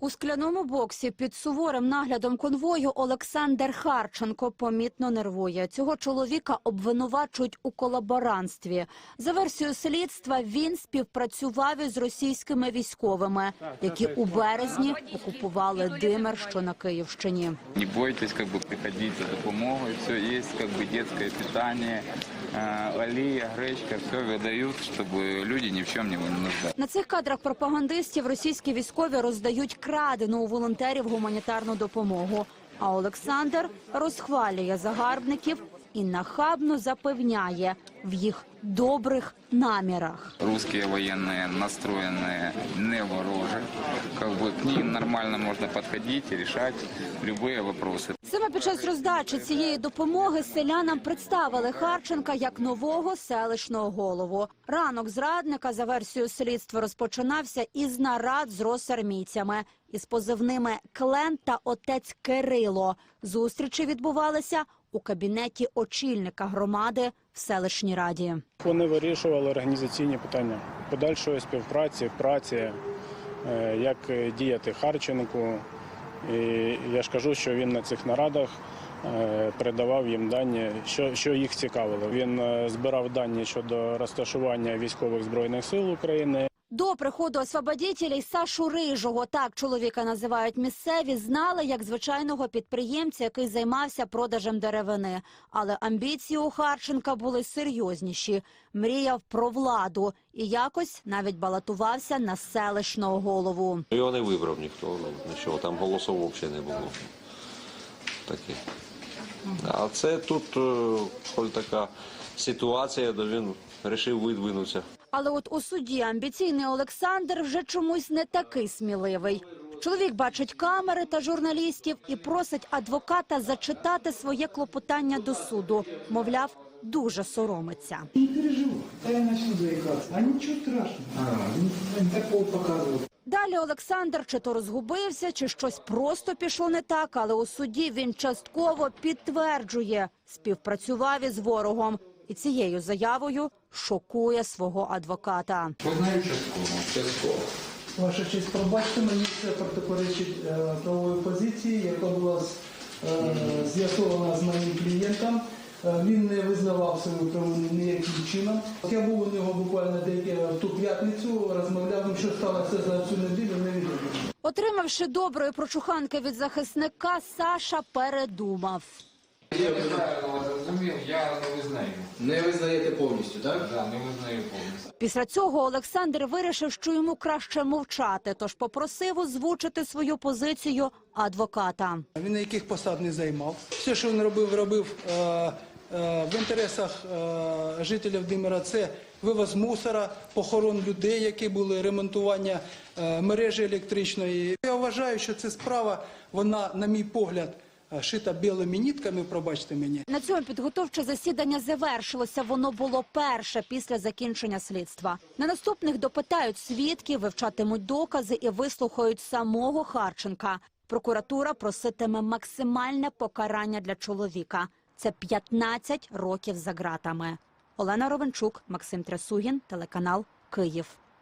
У скляному боксі під суворим наглядом конвою Олександр Харченко помітно нервує. Цього чоловіка обвинувачують у колаборантстві. За версією слідства, він співпрацював із російськими військовими, які у березні окупували Димир, що на Київщині. Не бойтесь, как бы приходить за допомогой. Все есть, как бы детское питание, э, олія, гречка, все выдают, чтобы люди ни в чем не нуждались. На цих кадрах пропагандистів російські військові роздають крадену у волонтерів гуманітарну допомогу. А Олександр розхвалює загарбників і нахабно запевняє в їх добрих намірах. Русские военные настроенные не ворожи. Как бы к ним нормально можно подходить и решать любые вопросы. Саме під час роздачі цієї допомоги селянам представили Харченка як нового селищного голову. Ранок зрадника за версією слідства розпочинався із нарад з росармійцями із позивними Клен та отець Кирило. Зустрічі відбувалися у кабінеті очільника громади в селищній раді. Вони вирішували організаційні питання подальшої співпраці, праці, е, як діяти Харченку. І я ж кажу, що він на цих нарадах е, передавав їм дані, що, що їх цікавило. Він е, збирав дані щодо розташування військових збройних сил України. До приходу освободітелей Сашу Рижого, так чоловіка називають місцеві, знали як звичайного підприємця, який займався продажем деревини. Але амбіції у Харченка були серйозніші. Мріяв про владу і якось навіть балотувався на селищного голову. Його не вибрав ніхто, ну, нічого, там голосов взагалі не було. Таке. А це тут е, коль така ситуація, то він вирішив видвинутися. Але от у суді амбіційний Олександр вже чомусь не такий сміливий. Чоловік бачить камери та журналістів і просить адвоката зачитати своє клопотання до суду. Мовляв, дуже соромиться. Не переживай, я начну заикаться. А ничего страшного. А, не такого показывают. Далі Олександр чи то розгубився, чи щось просто пішло не так, але у суді він частково підтверджує, співпрацював із ворогом. І цією заявою шокує свого адвоката. Ваша честь, пробачте мені, це протиперечить е, правової позиції, яка була е, з'ясована з моїм клієнтом. Е, Він не визнавав свою провину ніяким чином. Я був у нього буквально деякі в ту п'ятницю, розмовляв, ну, що сталося за цю неділю, невідомо. Отримавши доброї прочуханки від захисника, Саша передумав. Я правильно зрозумів, я не визнаю. Не визнаєте повністю, так? Да, не визнаю повністю. Після цього Олександр вирішив, що йому краще мовчати, тож попросив озвучити свою позицію адвоката. Він ніяких посад не займав. Все, що він робив, робив е, е, в інтересах е, жителів Димира. Це вивоз мусора, похорон людей, які були ремонтування е, мережі електричної. Я вважаю, що ця справа, вона, на мій погляд, шита білими нітками, пробачте мені. На цьому підготовче засідання завершилося. Воно було перше після закінчення слідства. На наступних допитають свідків, вивчатимуть докази і вислухають самого Харченка. Прокуратура проситиме максимальне покарання для чоловіка. Це 15 років за ґратами. Олена Ровенчук, Максим Трясугін, телеканал Київ.